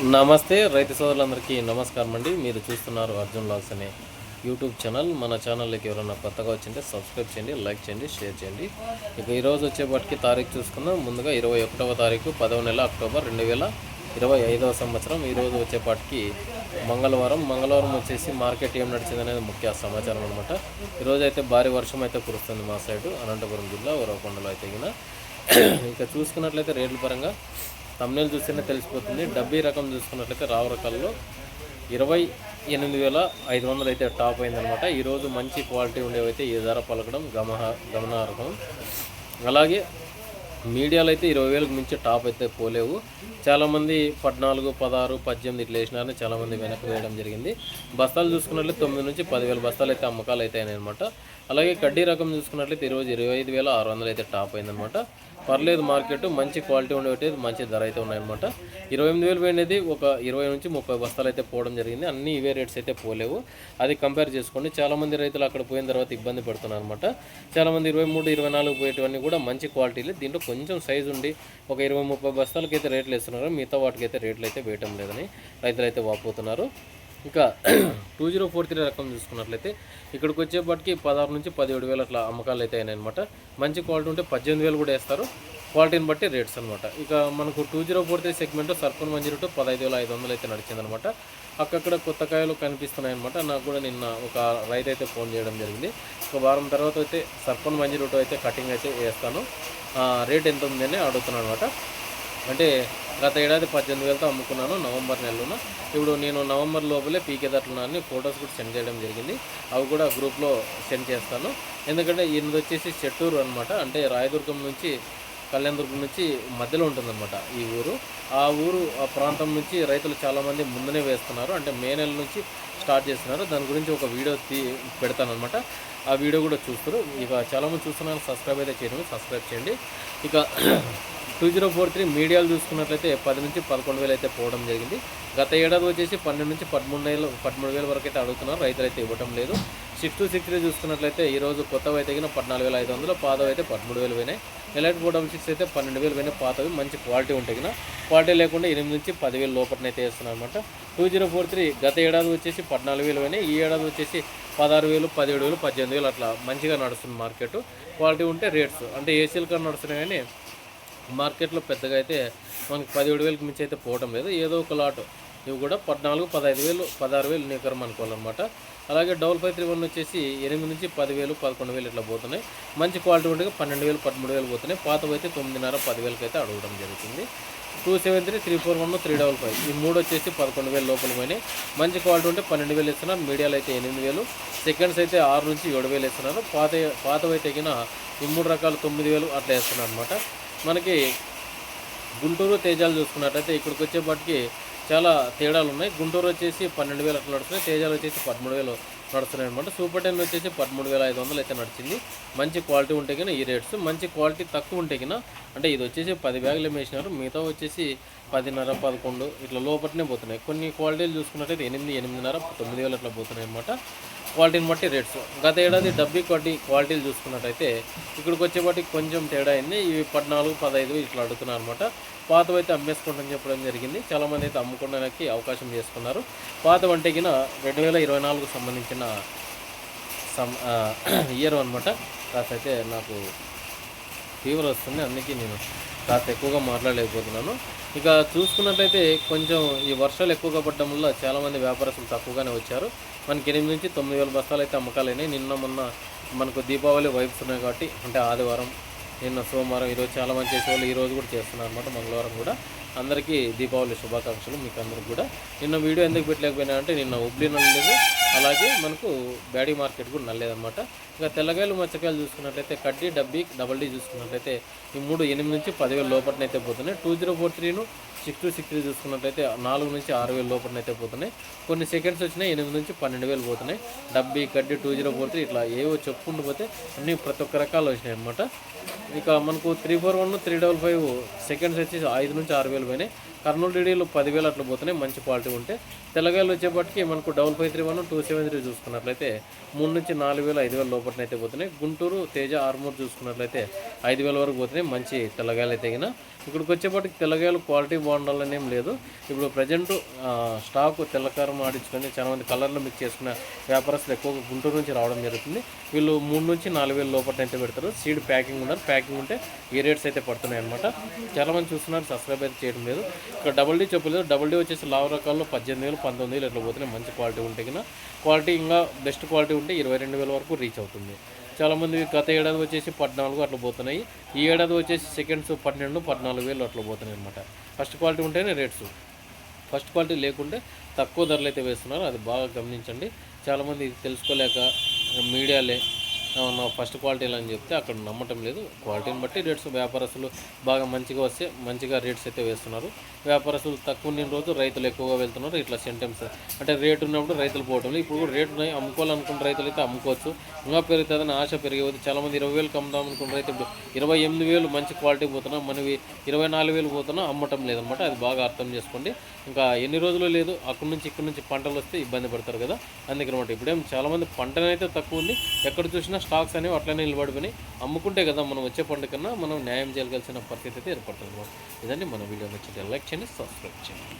నమస్తే రైతు సోదరులందరికీ నమస్కారం అండి. మీరు చూస్తున్నారు అర్జున్ లాగ్స్ అనే యూట్యూబ్ ఛానల్. మన ఛానల్లోకి ఎవరైనా కొత్తగా వచ్చింటే సబ్స్క్రైబ్ చేయండి లైక్ చేయండి షేర్ చేయండి. ఇక ఈరోజు వచ్చేపాటికి తారీఖు చూసుకుందాం. ముందుగా ఇరవై ఒకటవ తారీఖు పదవ నెల అక్టోబర్ రెండు వేల ఇరవై ఐదవ సంవత్సరం. ఈరోజు వచ్చేపాటికి మంగళవారం. మంగళవారం వచ్చేసి మార్కెట్ ఏం నడిచింది అనేది ముఖ్య సమాచారం అనమాట ఈరోజు అయితే భారీ వర్షం అయితే కురుస్తుంది మా సైడు. అనంతపురం జిల్లా ఉరవకొండలో అయితే ఇక ఇంకా చూసుకున్నట్లయితే రేట్ల పరంగా తమ్నేలు చూస్తేనే తెలిసిపోతుంది. డబ్బీ రకం చూసుకున్నట్లయితే రావు రకాల్లో ఇరవై ఎనిమిది వేల ఐదు వందలు అయితే టాప్ అయిందనమాట ఈరోజు మంచి క్వాలిటీ ఉండేవైతే ఈ ధర పలకడం గమ గమనార్హం. అలాగే మీడియాలో అయితే ఇరవై వేలకు మించి టాప్ అయితే పోలేవు. చాలామంది పద్నాలుగు పదహారు పద్దెనిమిది ఇట్లా వేసినారని చాలామంది వెనక్కి వేయడం జరిగింది. బస్తాలు చూసుకున్నట్లయితే తొమ్మిది నుంచి పదివేల బస్తాలు అయితే అమ్మకాలు అయితే అయినాయన్నమాట. అలాగే కడ్డీ రకం చూసుకున్నట్లయితే ఈరోజు ఇరవై ఐదు వేల ఆరు వందలు అయితే టాప్ అయిందనమాట పర్లేదు మార్కెట్ మంచి క్వాలిటీ ఉండేవి మంచి ధర అయితే ఉన్నాయన్నమాట. ఇరవై ఎనిమిది వేలు పోయినది ఒక ఇరవై నుంచి ముప్పై బస్తాలు అయితే పోవడం జరిగింది. అన్ని ఇవే రేట్స్ అయితే పోలేవు. అది కంపేర్ చేసుకోండి చాలామంది రైతులు అక్కడ పోయిన తర్వాత ఇబ్బంది పడుతున్నారు అనమాట చాలామంది ఇరవై మూడు ఇరవై నాలుగు పోయేటివన్నీ కూడా మంచి క్వాలిటీలు. దీంట్లో కొంచెం సైజు ఉండి ఒక ఇరవై ముప్పై బస్తాలకైతే రేట్లు ఇస్తున్నారు మిగతా వాటికి అయితే రేట్లు అయితే వేయటం లేదని రైతులు అయితే వాపోతున్నారు. ఇంకా టూ జీరో ఫోర్ త్రీ రకం చూసుకున్నట్లయితే ఇక్కడికి వచ్చేపటికి పదహారు నుంచి పదిహేడు వేలు అట్లా అమ్మకాలు అయితే అయినాయన్నమాట. మంచి క్వాలిటీ ఉంటే పద్దెనిమిది వేలు కూడా వేస్తారు. క్వాలిటీని బట్టి రేట్స్ అనమాట ఇక మనకు two zero four three segment సర్పన్ one zero two పదహైదు వేల ఐదు వందలు అయితే నడిచిందనమాట అక్కడక్కడ కొత్త కాయలు కనిపిస్తున్నాయి అనమాట నాకు కూడా నిన్న ఒక రైతు అయితే ఫోన్ చేయడం జరిగింది. ఒక వారం తర్వాత అయితే సర్పన్ వన్ జీరో టూ అయితే కటింగ్ అయితే వేస్తాను. ఆ, రేట్ ఎంత ఉందని అడుగుతున్నాను అనమాట అంటే గత ఏడాది పద్దెనిమిది వేలతో అమ్ముకున్నాను నవంబర్ నెలలోన? ఇప్పుడు నేను నవంబర్ లోపలే పీకేదట్లున్నాను ఫొటోస్ కూడా సెండ్ చేయడం జరిగింది. అవి కూడా గ్రూప్లో సెండ్ చేస్తాను. ఎందుకంటే ఈయనది వచ్చేసి చెట్టూరు అనమాట అంటే రాయదుర్గం నుంచి కళ్యాణదుర్గం నుంచి మధ్యలో ఉంటుందన్నమాట ఈ ఊరు. ఆ ఊరు ఆ ప్రాంతం నుంచి రైతులు చాలామంది ముందునే వేస్తున్నారు. అంటే మే నెల నుంచి స్టార్ట్ చేస్తున్నారు. దాని గురించి ఒక వీడియో తీ పెడతానమాట ఆ వీడియో కూడా చూస్తారు. ఇక చాలామంది చూస్తున్నారు. సబ్స్క్రైబ్ అయితే చేయండి సబ్స్క్రైబ్ చేయండి. ఇక టూ జీరో ఫోర్ త్రీ మీడియాలు చూసుకున్నట్లయితే పది నుంచి పదకొండు వేలు అయితే పోవడం జరిగింది. గత ఏడాది వచ్చేసి పన్నెండు నుంచి పదమూడు వేలు పదమూడు వేల వరకు అయితే అడుగుతున్నారు. రైతులు అయితే ఇవ్వటం లేదు. సిక్స్ టు సిక్స్ త్రీ చూసుకున్నట్లయితే ఈరోజు కొత్తవి అయితే తగిన పద్నాలుగు వేల ఐదు వందలు పాతవి అయితే పదమూడు వేలు పోయినాయి. ఎలైట్ ఫోర్ సిక్స్ అయితే పన్నెండు వేలు పోయినాయి పాతవి మంచి క్వాలిటీ ఉంటాయి కదా క్వాలిటీ లేకుండా ఎనిమిది నుంచి పదివేలు లోపలనైతే వేస్తున్నారు అనమాట టూ జీరో ఫోర్ త్రీ గత ఏడాది వచ్చేసి పద్నాలుగు వేలు పోయినాయి. ఈ ఏడాది వచ్చేసి పదహారు వేలు పదిహేడు వేలు పద్దెనిమిది వేలు అట్లా మంచిగా నడుస్తుంది మార్కెట్. క్వాలిటీ ఉంటే రేట్స్ అంటే ఏసీలు కన్నా నడుస్తున్నాయి కానీ మార్కెట్లో పెద్దగా అయితే మనకి పదిహేడు వేలకు మించి అయితే పోవడం లేదు. ఏదో ఒక లాట్ ఇవి కూడా పద్నాలుగు పదహైదు వేలు పదహారు వేలు నీకరం అనుకోవాలన్నమాట. అలాగే డబుల్ ఫైవ్ త్రీ వన్ వచ్చేసి ఎనిమిది నుంచి పదివేలు పదకొండు వేలు ఇట్లా పోతున్నాయి. మంచి క్వాలిటీ ఉంటే పన్నెండు వేలు పదమూడు వేలు పోతున్నాయి. పాతవి అయితే తొమ్మిదిన్నర పదివేలకి అయితే అడగడం జరుగుతుంది. Two seven three three four one three double five. ఈ మూడు వచ్చేసి పదకొండు వేలు లోపల పోయినాయి. మంచి క్వాలిటీ ఉంటే పన్నెండు వేలు ఇస్తున్నారు. మీడియాలో అయితే ఎనిమిది వేలు. సెకండ్స్ అయితే ఆరు నుంచి ఏడు వేలు ఇస్తున్నారు. పాత పాతవి అయితే ఈ మూడు రకాలు తొమ్మిది వేలు అట్లా వేస్తున్నారు అనమాట మనకి గుంటూరు తేజాలు చూసుకున్నట్టయితే ఇక్కడికి వచ్చేప్పటికి చాలా తేడాలు ఉన్నాయి. గుంటూరు వచ్చేసి పన్నెండు వేలు అట్లా నడుస్తున్నాయి. తేజాలు వచ్చేసి పదమూడు వేలు నడుస్తున్నాయి అనమాట సూపర్ టెన్ వచ్చేసి పదమూడు వేల ఐదు వందలు అయితే నడిచింది. మంచి క్వాలిటీ ఉంటే కన్నా ఈ రేట్స్ మంచి క్వాలిటీ తక్కువ ఉంటే కన్నా అంటే ఇది వచ్చేసి పది బ్యాగులు వేసినారు మిగతా వచ్చేసి పదిన్నర పదకొండు ఇట్లా లోపలనే పోతున్నాయి. కొన్ని క్వాలిటీలు చూసుకున్నట్టయితే ఎనిమిది ఎనిమిదిన్నర తొమ్మిది వేలు అట్లా పోతున్నాయి అనమాట క్వాలిటీని బట్టి రేట్స్ గత ఏడాది డబ్బీ కొట్టి క్వాలిటీలు చూసుకున్నట్టయితే ఇక్కడికి వచ్చేపాటికి కొంచెం తేడా అయింది. ఇవి పద్నాలుగు పదహైదు ఇట్లా అడుగుతున్నారు అనమాట పాతవి అయితే అమ్మేసుకుంటామని చెప్పడం జరిగింది. చాలామంది అయితే అమ్ముకోవడానికి అవకాశం చేసుకున్నారు. పాత వంటకిన రెండు వేల ఇరవై నాలుగు సంబంధించిన సం ఇయర్ అనమాట కాస్త అయితే నాకు ఫీవర్ వస్తుంది అందుకే నేను కాస్త ఎక్కువగా మాట్లాడలేకపోతున్నాను. ఇక చూసుకున్నట్లయితే కొంచెం ఈ వర్షాలు ఎక్కువగా పడడం వల్ల చాలామంది వ్యాపారస్తులు తక్కువగానే వచ్చారు. మనకి ఎనిమిది నుంచి తొమ్మిది వేల బస్తాలు అయితే అమ్మకాలైనాయి. నిన్న మొన్న మనకు దీపావళి వైబ్స్ ఉన్నాయి కాబట్టి అంటే ఆదివారం నిన్న సోమవారం ఈరోజు చాలామంది చేసేవాళ్ళు ఈరోజు కూడా చేస్తున్నారు అనమాట మంగళవారం కూడా. అందరికీ దీపావళి శుభాకాంక్షలు మీకు అందరికి కూడా. నిన్న వీడియో ఎందుకు పెట్టలేకపోయినా అంటే నిన్న ఉబ్లీ నల్లలేదు అలాగే మనకు బ్యాడీ మార్కెట్ కూడా నల్లేదన్నమాట. ఇంకా తెల్లగాయలు మచ్చకాయలు చూసుకున్నట్లయితే కడ్డీ డబ్బీ డబల్ డీ చూసుకున్నట్లయితే ఈ మూడు ఎనిమిది నుంచి పదివేల లోపలనైతే పోతున్నాయి. టూ జీరో ఫోర్ త్రీను సిక్స్ టూ సిక్స్ త్రీ చూసుకున్నట్లయితే నాలుగు నుంచి ఆరు వేల లోపలనైతే పోతున్నాయి. కొన్ని సెకండ్స్ వచ్చినాయి ఎనిమిది నుంచి పన్నెండు వేలు పోతున్నాయి. డబ్బీ కడ్డీ టూ జీరో ఫోర్ త్రీ ఇట్లా ఏవో చెప్పుకుంటూ పోతే అన్ని ప్రతి ఒక్క రకాలు వచ్చినాయి అనమాట ఇక మనకు three four one three double five seconds వచ్చేసి ఐదు నుంచి ఆరు వేలు పోయినాయి. కర్నూలు డీడీలు పదివేలు అట్లా పోతున్నాయి మంచి క్వాలిటీ ఉంటే. తెల్లగాయలు వచ్చేపటికి మనకు double five three one two seven three చూసుకున్నట్లయితే మూడు నుంచి నాలుగు వేలు ఐదు వేల లోపలనైతే పోతున్నాయి. గుంటూరు తేజ ఆర్మూర్ చూసుకున్నట్లయితే ఐదు వేల వరకు పోతున్నాయి మంచి తెల్లగాయలు అయితే గిన. ఇక్కడికి వచ్చేపటికి తెల్లగాయలు క్వాలిటీ బాగుండాలని ఏం లేదు. ఇప్పుడు ప్రజెంట్ స్టాక్ తెల్లకారం ఆడించుకొని చాలా మంది కలర్లు మిక్స్ చేసుకున్న వ్యాపారస్తులు ఎక్కువగా గుంటూరు నుంచి రావడం జరుగుతుంది. వీళ్ళు మూడు నుంచి నాలుగు వేల లోపలనైతే పెడతారు. సీడ్ ప్యాకింగ్ ఉన్నారు. ప్యాకింగ్ ఉంటే ఈ రేట్స్ అయితే పడుతున్నాయి అనమాట చాలా మంది చూస్తున్నారు సబ్స్క్రైబ్ అయితే చేయడం లేదు. ఇక్కడ డబుల్ డీ చెప్పలేదు డబుల్ డీ వచ్చేసి లావు రకాల్లో పద్దెనిమిది వేలు పంతొమ్మిది వేలు ఇట్లా పోతున్నాయి మంచి క్వాలిటీ ఉంటే కన్నా క్వాలిటీ ఇంకా బెస్ట్ క్వాలిటీ ఉంటే ఇరవై రెండు వేల వరకు రీచ్ అవుతుంది. చాలామంది గత ఏడాది వచ్చేసి పద్నాలుగు అట్లా పోతున్నాయి. ఈ ఏడాది వచ్చేసి సెకండ్స్ పన్నెండు పద్నాలుగు వేలు అట్లా పోతున్నాయి అనమాట ఫస్ట్ క్వాలిటీ ఉంటేనే రేట్స్ ఫస్ట్ క్వాలిటీ లేకుంటే తక్కువ ధరలు అయితే వేస్తున్నారు. అది బాగా గమనించండి. చాలామంది ఇది తెలుసుకోలేక మీడియాలే ఫస్ట్ క్వాలిటీలు అని చెప్తే అక్కడ నమ్మటం లేదు. క్వాలిటీని బట్టి రేట్స్ వ్యాపారస్తులు బాగా మంచిగా వస్తే మంచిగా రేట్స్ అయితే వేస్తున్నారు. వ్యాపారస్తులు తక్కువ ఉన్న రోజు రైతులు ఎక్కువగా వెళ్తున్నారు. ఇట్లా సెంటెమ్స్ అంటే రేటు ఉన్నప్పుడు రైతులు పోవటం లేదు. ఇప్పుడు కూడా రేటు ఉన్నాయి. అమ్ముకోవాలనుకున్న రైతులు అయితే అమ్ముకోవచ్చు. ఇంకా పెరుగుతుందని ఆశ పెరిగే చాలామంది ఇరవై వేలు కమ్ముదాం అనుకున్న రైతు ఇప్పుడు ఇరవై ఎనిమిది వేలు మంచి క్వాలిటీ పోతున్నా మనవి ఇరవై నాలుగు వేలు పోతున్నా అమ్మటం లేదనమాట. అది బాగా అర్థం చేసుకోండి. ఇంకా ఎన్ని రోజులు లేదు. అక్కడి నుంచి ఇక్కడి నుంచి పంటలు వస్తే ఇబ్బంది పడతారు కదా. అందుకనమాట. ఇప్పుడేం చాలామంది పంటనైతే తక్కువ ఉంది. ఎక్కడ చూసినా స్టాక్స్ అనేవి అట్లనే నిలబడుకుని అమ్ముకుంటే కదా మనం వచ్చే పండు కన్నా మనం న్యాయం చేయగలిసిన పరిస్థితి అయితే ఏర్పడుతుంది. ఇదండి మన వీడియో. నచ్చితే లైక్ చేయండి సబ్స్క్రైబ్ చేయండి.